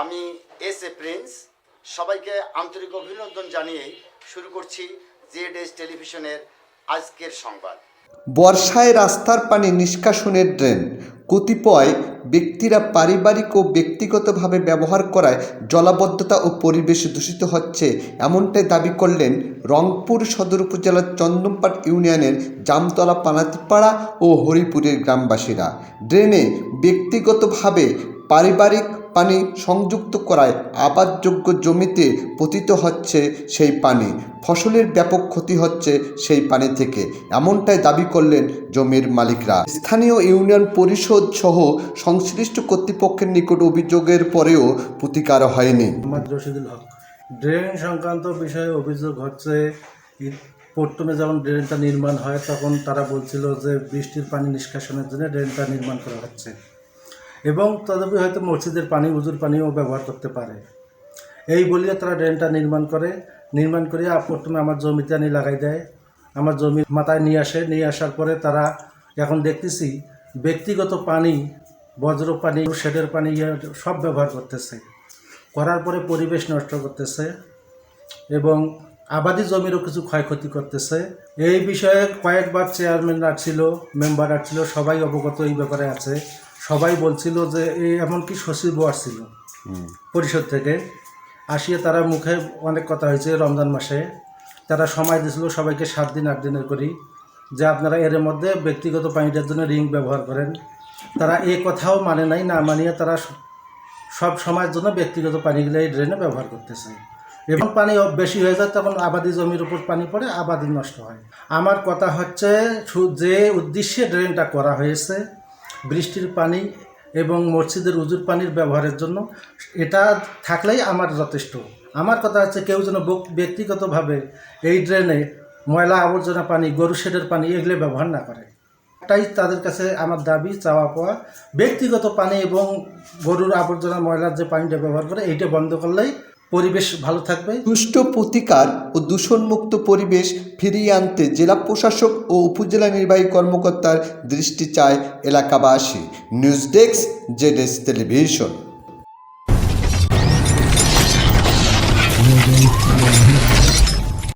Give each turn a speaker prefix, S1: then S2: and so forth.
S1: আমি S A Prince. সবাইকে আন্তরিক অভিনন্দন জানিয়ে শুরু করছি জেড এস টেলিভিশনের আজকের সংবাদ।
S2: বর্ষায় রাস্তার পানি নিষ্কাশনের ড্রেন। কতিপয় ব্যক্তিরা পারিবারিক ও ব্যক্তিগতভাবে ব্যবহার করায় জলাবদ্ধতা ও পরিবেশ দূষিত হচ্ছে, এমনটাই দাবি করলেন রংপুর সদর উপজেলার চন্দনপাট ইউনিয়নের জামতলা পানাতিপাড়া ও হরিপুরের গ্রামবাসীরা। ড্রেনে ব্যক্তিগতভাবে পারিবারিক পানি সংযুক্ত করায় আবাদযোগ্য জমিতে পতিত হচ্ছে সেই পানি। ফসলের ব্যাপক ক্ষতি হচ্ছে সেই পানি থেকে। এমনটাই দাবি করলেন জমির মালিকরা। স্থানীয় ইউনিয়ন পরিষদ সহ সংশ্লিষ্ট কর্তৃপক্ষের নিকট অভিযোগের পরেও প্রতিকার হয়নি।
S3: ড্রেন সংক্রান্ত বিষয়ে অভিযোগ হচ্ছে প্রথমে যখন ড্রেনটা নির্মাণ হয় তখন তারা বলছিল যে বৃষ্টির পানি নিষ্কাশনের জন্য ড্রেনটা নির্মাণ করা হচ্ছে। এবং তদপি হয়তো মসজিদের পানি, উজুর পানিও ব্যবহার করতে পারে। এই বলিয়ে তারা ড্রেনটা নির্মাণ করে। নির্মাণ করে প্রথমে আমার জমিতে আনি লাগাই দেয়। আমার জমি মাথায় নিয়ে আসে। নিয়ে আসার পরে তারা এখন দেখতেছি ব্যক্তিগত পানি, বজ্র পানি, শেডের পানি সব ব্যবহার করতেছে। করার পরে পরিবেশ নষ্ট করতেছে এবং আবাদি জমিরও কিছু ক্ষয়ক্ষতি করতেছে। এই বিষয়ে কয়েকবার চেয়ারম্যান রাখছিল মেম্বার রাখছিল, সবাই অবগত এই ব্যাপারে আছে। সবাই বলছিল যে এই এমনকি সচিবও আসছিল পরিষদ থেকে। আসিয়ে তারা মুখে অনেক কথা হয়েছে রমজান মাসে। তারা সময় দিয়েছিল সবাইকে সাত দিন আট দিনের করি। যে আপনারা এর মধ্যে ব্যক্তিগত পানিটার জন্য রিং ব্যবহার করেন। তারা এই কথাও মানে নাই না মানিয়ে তারা সব সময়ের জন্য ব্যক্তিগত পানিগুলো এই ড্রেনে ব্যবহার করতেছে। এবং পানি বেশি হয়ে যায় তখন আবাদি জমির উপর পানি পড়ে আবাদি নষ্ট হয়। আমার কথা হচ্ছে যে উদ্দেশ্যে ড্রেনটা করা হয়েছে বৃষ্টির পানি এবং মসজিদের উজুর পানির ব্যবহারের জন্য। এটা থাকলেই আমার যথেষ্ট। আমার কথা হচ্ছে কেউ যেন ব্যক্তিগতভাবে এই ড্রেনে ময়লা আবর্জনা পানি, গরু শেডের পানি এগুলো ব্যবহার না করে। তাই তাদের কাছে আমার দাবি, চাওয়া পাওয়া, ব্যক্তিগত পানি এবং গরুর আবর্জনা ময়লার যে পানিটা ব্যবহার করে, এইটা বন্ধ করলেই পরিবেশ ভালো থাকবে?
S2: দুষ্ট প্রতিকার ও দূষণমুক্ত পরিবেশ ফিরিয়ে আনতে জেলা প্রশাসক ও উপজেলা নির্বাহী কর্মকর্তার দৃষ্টি চায় এলাকাবাসী। News desk জেডেস television